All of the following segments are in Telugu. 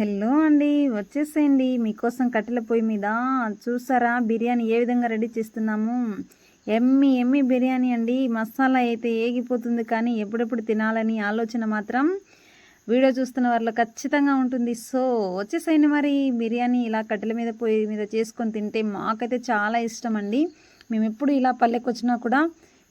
హలో అండి వచ్చేసేయండి. మీకోసం కట్టెల పొయ్యి మీద చూసారా? బిర్యానీ ఏ విధంగా రెడీ చేస్తున్నాము? ఎమ్మి ఎమ్మి బిర్యానీ అండి. మసాలా అయితే ఏగిపోతుంది కానీ ఎప్పుడెప్పుడు తినాలని ఆలోచన మాత్రం వీడియో చూస్తున్న వారిలో ఖచ్చితంగా ఉంటుంది. సో వచ్చేసేయండి మరి బిర్యానీ ఇలా కట్టెల మీద పొయ్యి మీద చేసుకొని తింటే మాకైతే చాలా ఇష్టం అండి. మేము ఎప్పుడు ఇలా పల్లెకి వచ్చినా కూడా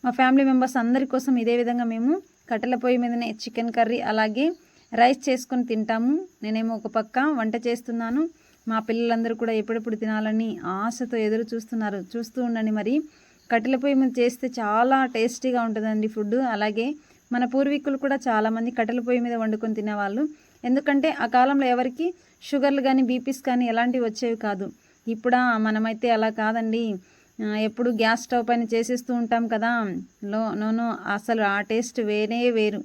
మా ఫ్యామిలీ మెంబర్స్ అందరి కోసం ఇదే విధంగా మేము కట్టెల పొయ్యి మీదనే చికెన్ కర్రీ అలాగే రైస్ చేసుకొని తింటాము. నేనేమో ఒక పక్క వంట చేస్తున్నాను. మా పిల్లలందరూ కూడా ఎప్పుడెప్పుడు తినాలని ఆశతో ఎదురు చూస్తున్నారు. చూస్తూ ఉండండి మరి. కట్టెల పొయ్యి మీద చేస్తే చాలా టేస్టీగా ఉంటుందండి ఫుడ్ అలాగే మన పూర్వీకులు కూడా చాలామంది కట్టెల పొయ్యి మీద వండుకొని తినేవాళ్ళు. ఎందుకంటే ఆ కాలంలో ఎవరికి షుగర్లు కానీ బీపీస్ కానీ ఎలాంటివి వచ్చేవి కాదు. ఇప్పుడా మనమైతే అలా కాదండి. ఎప్పుడు గ్యాస్ స్టవ్ పైన చేసేస్తూ ఉంటాం కదా. లో నోను అసలు ఆ టేస్ట్ వేరే వేరు.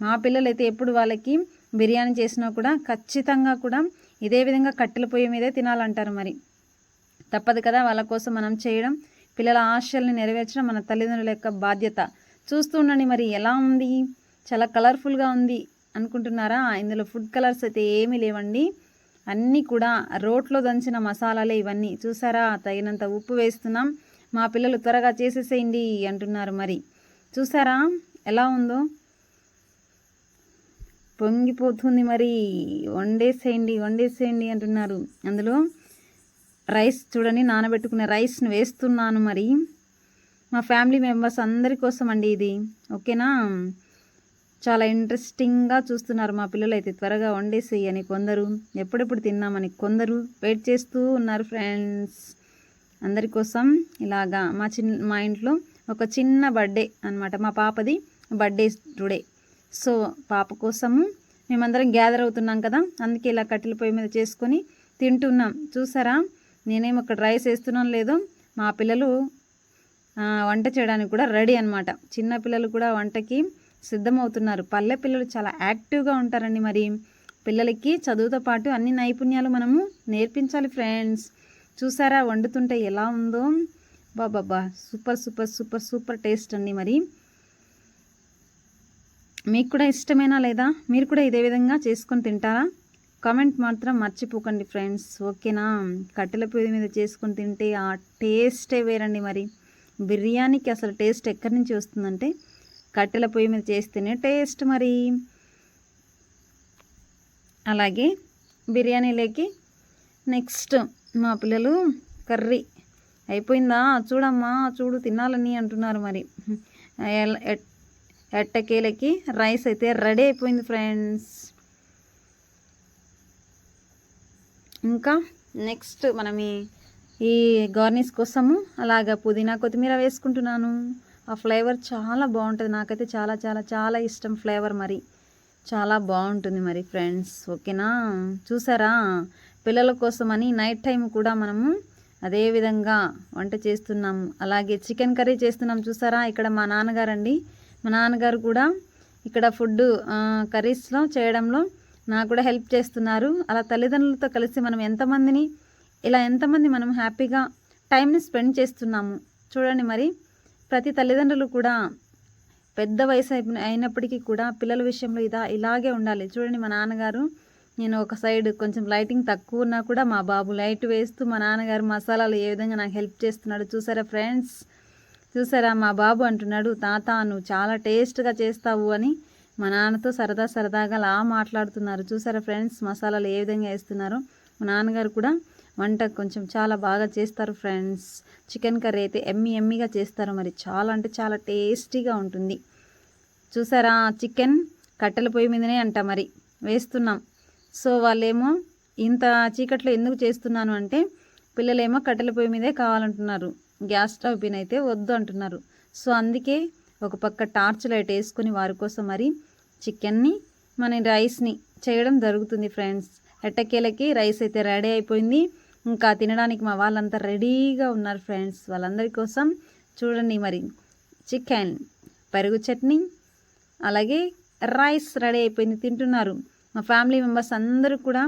మా పిల్లలైతే ఎప్పుడు వాళ్ళకి బిర్యానీ చేసినా కూడా ఖచ్చితంగా కూడా ఇదే విధంగా కట్టెల పొయ్యి మీదే తినాలంటారు మరి. తప్పదు కదా వాళ్ళ కోసం మనం చేయడం. పిల్లల ఆశల్ని నెరవేర్చడం మన తల్లిదండ్రుల యొక్క బాధ్యత. చూస్తూ ఉండండి మరి ఎలా ఉంది? చాలా కలర్ఫుల్గా ఉంది అనుకుంటున్నారా? ఇందులో ఫుడ్ కలర్స్ అయితే ఏమీ లేవండి. అన్నీ కూడా రోట్లో దంచిన మసాలాలే ఇవన్నీ. చూసారా? తగినంత ఉప్పు వేస్తున్నాం. మా పిల్లలు త్వరగా చేసేసేయండి అంటున్నారు మరి. చూసారా? ఎలా ఉందో? పొంగిపోతుంది మరి. వండేసేయండి వండేసేయండి అంటున్నారు. అందులో రైస్ చూడండి నానబెట్టుకునే రైస్ను వేస్తున్నాను మరి. మా ఫ్యామిలీ మెంబర్స్ అందరి కోసం అండి ఇది. ఓకేనా? చాలా ఇంట్రెస్టింగ్గా చూస్తున్నారు మా పిల్లలు అయితే త్వరగా వండేసేయి అని కొందరు. ఎప్పుడెప్పుడు తిన్నామని కొందరు వెయిట్ చేస్తూ ఉన్నారు ఫ్రెండ్స్. అందరి కోసం ఇలాగా మా చిన్న మా ఇంట్లో ఒక చిన్న బర్త్డే అన్నమాట. మా పాపది బర్త్డే టుడే. సో పాప కోసము మేమందరం గ్యాదర్ అవుతున్నాం కదా అందుకే ఇలా కట్టెల పొయ్యి మీద చేసుకొని తింటున్నాం. చూసారా? నేనేం అక్కడ రైస్ వేస్తున్నాం లేదో మా పిల్లలు వంట చేయడానికి కూడా రెడీ అనమాట చిన్న పిల్లలు కూడా వంటకి సిద్ధమవుతున్నారు. పల్లె పిల్లలు చాలా యాక్టివ్గా ఉంటారండి మరి. పిల్లలకి చదువుతో పాటు అన్ని నైపుణ్యాలు మనము నేర్పించాలి ఫ్రెండ్స్. చూసారా? వండుతుంటే ఎలా ఉందో? బాబాబా super super super super taste అండి మరి. మీకు కూడా ఇష్టమేనా లేదా? మీరు కూడా ఇదే విధంగా చేసుకొని తింటారా? కామెంట్ మాత్రం మర్చిపోకండి ఫ్రెండ్స్. ఓకేనా? కట్టెల పొయ్యి మీద చేసుకొని తింటే ఆ టేస్టే వేరండి మరి. బిర్యానీకి అసలు టేస్ట్ ఎక్కడి నుంచి వస్తుందంటే కట్టెల పొయ్యి మీద చేస్తేనే టేస్ట్ మరి. అలాగే బిర్యానీలోకి నెక్స్ట్ మా పిల్లలు కర్రీ. అయిపోయిందా? చూడమ్మా చూడు తినాలని అంటున్నారు మరి. ఎల్- ఎట్టకేలకి రైస్ అయితే రెడీ అయిపోయింది ఫ్రెండ్స్. ఇంకా నెక్స్ట్ మనం ఈ- గార్నిష్ కోసము అలాగ పుదీనా కొత్తిమీర వేసుకుంటున్నాను. ఆ ఫ్లేవర్ చాలా బాగుంటుంది. నాకైతే చాలా చాలా చాలా ఇష్టం ఫ్లేవర్ మరి. చాలా బాగుంటుంది మరి ఫ్రెండ్స్. ఓకేనా? చూసారా? పిల్లల కోసమని నైట్ టైం కూడా మనము అదే విధంగా వంట చేస్తున్నాము. అలాగే చికెన్ కర్రీ చేస్తున్నాం. చూసారా? ఇక్కడ మా నాన్నగారండి మా నాన్నగారు కూడా ఇక్కడ ఫుడ్ కర్రీస్లో చేయడంలో నాకు కూడా హెల్ప్ చేస్తున్నారు. అలా తల్లిదండ్రులతో కలిసి మనం ఎంతమందిని ఇలా ఎంతమంది మనం హ్యాపీగా టైంని స్పెండ్ చేస్తున్నాము. చూడండి మరి ప్రతి తల్లిదండ్రులు కూడా పెద్ద వయసు అయిపోయిన- అయినప్పటికీ కూడా పిల్లల విషయంలో ఇదా ఇలాగే ఉండాలి. చూడండి మా నాన్నగారు నేను ఒక సైడ్ కొంచెం లైటింగ్ తక్కువ ఉన్నా కూడా మా బాబు లైట్ వేస్తూ మా నాన్నగారు మసాలాలు ఏ విధంగా నాకు హెల్ప్ చేస్తున్నాడు చూసారా ఫ్రెండ్స్? చూసారా మా బాబు అంటున్నాడు తాత నువ్వు చాలా టేస్ట్గా చేస్తావు అని మా నాన్నతో సరదా సరదాగా అలా మాట్లాడుతున్నారు. చూసారా ఫ్రెండ్స్ మసాలాలు ఏ విధంగా వేస్తున్నారో. మా నాన్నగారు కూడా వంట కొంచెం చాలా బాగా చేస్తారు ఫ్రెండ్స్. చికెన్ కర్రీ అయితే ఎమ్మి ఎమ్మిగా చేస్తారు మరి. చాలా అంటే చాలా టేస్టీగా ఉంటుంది. చూసారా చికెన్ కట్టెల పొయ్యి మీదనే అంట మరి వేస్తున్నాం. సో వాళ్ళేమో ఇంత చీకట్లో ఎందుకు చేస్తున్నాను అంటే పిల్లలేమో కట్టెల పొయ్యి మీదే కావాలంటున్నారు. గ్యాస్ స్టవ్ పైన అయితే వద్దు అంటున్నారు. సో అందుకే ఒక పక్క టార్చ్ లైట్ వేసుకొని వారి కోసం మరి చికెన్ని మన రైస్ని చేయడం జరుగుతుంది ఫ్రెండ్స్. ఎట్టకేలకి రైస్ అయితే రెడీ అయిపోయింది. ఇంకా తినడానికి మా వాళ్ళంతా రెడీగా ఉన్నారు ఫ్రెండ్స్. వాళ్ళందరి కోసం చూడండి మరి చికెన్ పెరుగు చట్నీ అలాగే రైస్ రెడీ అయిపోయింది తింటున్నారు. మా ఫ్యామిలీ మెంబర్స్ అందరూ కూడా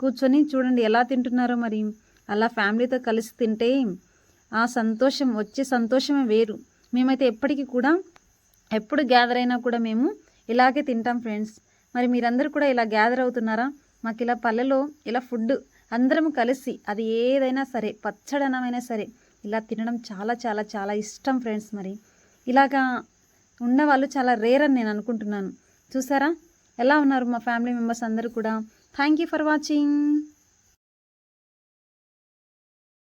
కూర్చొని చూడండి ఎలా తింటున్నారో మరి. అలా ఫ్యామిలీతో కలిసి తింటే ఆ సంతోషం వచ్చే సంతోషమే వేరు. మేమైతే ఎప్పటికీ కూడా ఎప్పుడు గ్యాదర్ అయినా కూడా మేము ఇలాగే తింటాం ఫ్రెండ్స్ మరి మీరందరూ కూడా ఇలా గ్యాదర్ అవుతున్నారా? మాకు ఇలా పల్లెలో ఇలా ఫుడ్ అందరం కలిసి అది ఏదైనా సరే పచ్చడనమైనా సరే ఇలా తినడం చాలా చాలా చాలా ఇష్టం ఫ్రెండ్స్ మరి. ఇలాగా ఉన్నవాళ్ళు చాలా రేర్ అని నేను అనుకుంటున్నాను. చూసారా? ఎలా ఉన్నారు మా ఫ్యామిలీ మెంబర్స్ అందరూ కూడా? Thank you for watching